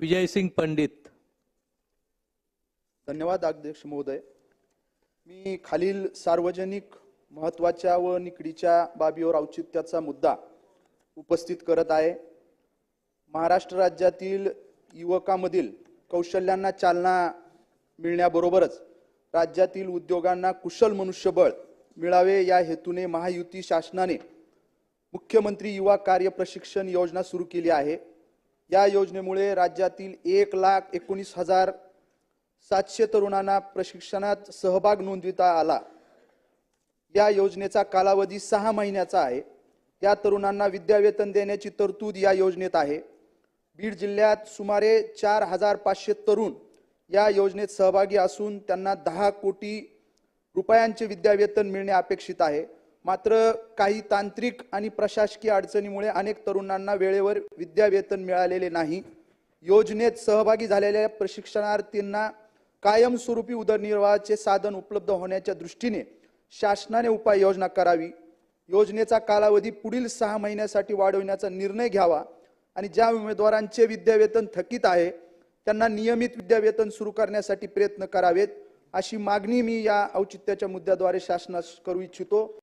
विजय सिंग पंडित. धन्यवाद अध्यक्ष महोदय. मी खालील सार्वजनिक महत्त्वाच्या व निकडीच्या बाबीवर औचित्याचा मुद्दा उपस्थित करत आहे. महाराष्ट्र राज्यातील युवकामधील कौशल्यांना चालना मिळण्याबरोबरच राज्यातील उद्योगांना कुशल मनुष्यबळ मिळावे या हेतूने महायुती शासनाने मुख्यमंत्री युवा कार्य प्रशिक्षण योजना सुरू केली आहे. या योजनेमुळे राज्यातील एक लाख एकोणीस हजार सातशे तरुणांना प्रशिक्षणात सहभाग नोंदविता आला. या योजनेचा कालावधी सहा महिन्याचा आहे. या तरुणांना विद्यावेतन देण्याची तरतूद या योजनेत आहे. बीड जिल्ह्यात सुमारे चार हजार पाचशे तरुण या योजनेत सहभागी असून त्यांना दहा कोटी रुपयांचे विद्यावेतन मिळणे अपेक्षित आहे. मात्र काही तांत्रिक आणि प्रशासकीय अडचणीमुळे अनेक तरुणांना वेळेवर विद्यावेतन मिळालेले नाही. योजनेत सहभागी झालेल्या प्रशिक्षणार्थींना कायमस्वरूपी उदरनिर्वाहाचे साधन उपलब्ध होण्याच्या दृष्टीने शासनाने उपाययोजना करावी. योजनेचा कालावधी पुढील सहा महिन्यासाठी वाढवण्याचा निर्णय घ्यावा आणि ज्या उमेदवारांचे विद्यावेतन थकीत आहे त्यांना नियमित विद्यावेतन सुरू करण्यासाठी प्रयत्न करावेत अशी मागणी मी या औचित्याच्या मुद्द्याद्वारे शासनास करू इच्छितो.